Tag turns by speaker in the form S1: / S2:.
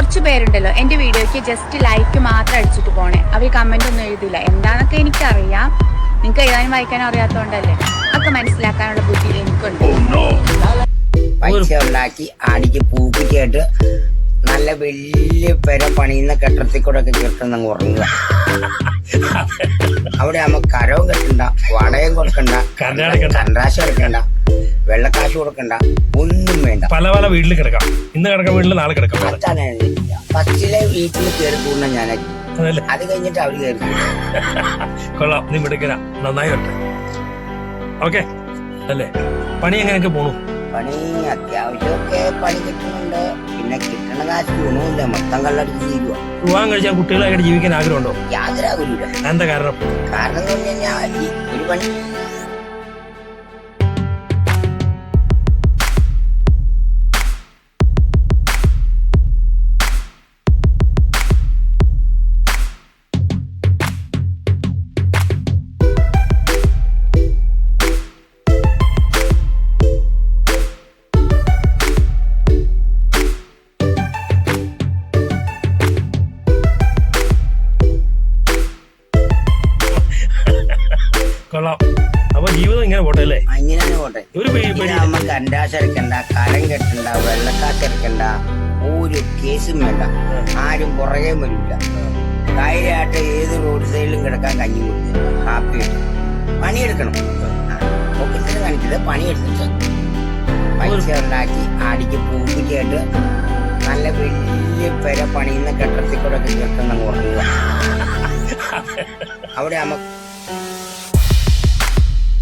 S1: കുറച്ച് പേരുണ്ടല്ലോ. എന്റെ വീഡിയോയ്ക്ക് ജസ്റ്റ് ലൈക്ക് മാത്രം അടിച്ചിട്ട് പോണേ. അവർ കമന്റ് ഒന്നും എഴുതില്ല. എന്താണെന്നൊക്കെ എനിക്കറിയാം. നിങ്ങൾക്ക് എഴുതാനും വായിക്കാനും അറിയാത്തതുകൊണ്ടല്ലേ അതൊക്കെ മനസ്സിലാക്കാനുള്ള ബുദ്ധി എനിക്കുണ്ട്.
S2: പൈസ ഉണ്ടാക്കി അടിക്ക് പൂക്കുറ്റിയായിട്ട് നല്ല വലിയ പെര പണിയുന്ന കെട്ടത്തിൽ കൂടെ ഒക്കെ കിട്ടുന്ന ഉറങ്ങുക. അവിടെ ആകുമ്പോ കരവും കെട്ടണ്ട വടയും കൊടുക്കണ്ട
S3: കണ്ടാശം
S2: കണ്ടാശ എടുക്കണ്ട. വെള്ളക്കാശ് കൊടുക്കണ്ട ഒന്നും വേണ്ട.
S3: പല പല വീട്ടിൽ കിടക്കാം. ഇന്ന് കിടക്കാൻ വീട്ടിൽ നാളെ കിടക്കാം.
S2: അതാണ് ഫസ്റ്റിലെ വീട്ടിൽ കയറി കൂടുന്ന ഞാൻ അത് കഴിഞ്ഞിട്ട് അവർ കയറി.
S3: കൊള്ളാം. നീ മിടുക്കന നന്നായി വരട്ടെ. ഓക്കെ. അല്ലേ? പണി എങ്ങനെയൊക്കെ പോണു?
S2: പണി അത്യാവശ്യമൊക്കെ പണി കിട്ടുന്നുണ്ട്. പിന്നെ കിട്ടണ കാശ് ഗുണമില്ല മൊത്തം കള്ളടിച്ച് ജീവിക്കുക
S3: വിവാഹം കഴിച്ചാൽ കുട്ടികളായിട്ട് ജീവിക്കാൻ ആഗ്രഹമുണ്ടോ?
S2: യാതൊരു ആഗ്രഹമില്ല
S3: എന്താ കാരണം?
S2: കാരണം എന്ന് പറഞ്ഞു കഴിഞ്ഞാൽ ഒരു പണി
S3: കൊള്ളാം. അപ്പൊ ജീവിതം ഇങ്ങനെ പോട്ടെ അല്ലേ?
S2: അങ്ങനെ പോട്ടെ.
S3: ഒരു പേടി
S2: നമുക്ക് എടുക്കണ്ട കരം കെട്ടണ്ട വെള്ളക്കാറ്റ് എടുക്കണ്ട ഒരു കേസും വേണ്ട. ആരും പുറകെ വരില്ല. ധൈര്യമായിട്ട് ഏത് റോഡ് സൈഡിലും കിടക്കാൻ കഞ്ഞി കൊടുക്കുക കാപ്പി കിട്ടും പണിയെടുക്കണം. പൊക്കത്തിന് കാണിച്ചത് പണിയെടുത്തിട്ട് പൈസ ഉണ്ടാക്കി അടിച്ച് പൂക്കുറ്റിയായിട്ട് നല്ല വലിയ പെര പണിയുന്ന കെട്ടത്തിൽ കൂടെ കിട്ടുന്ന ഉറങ്ങുക. അവിടെ ആകുമ്പോ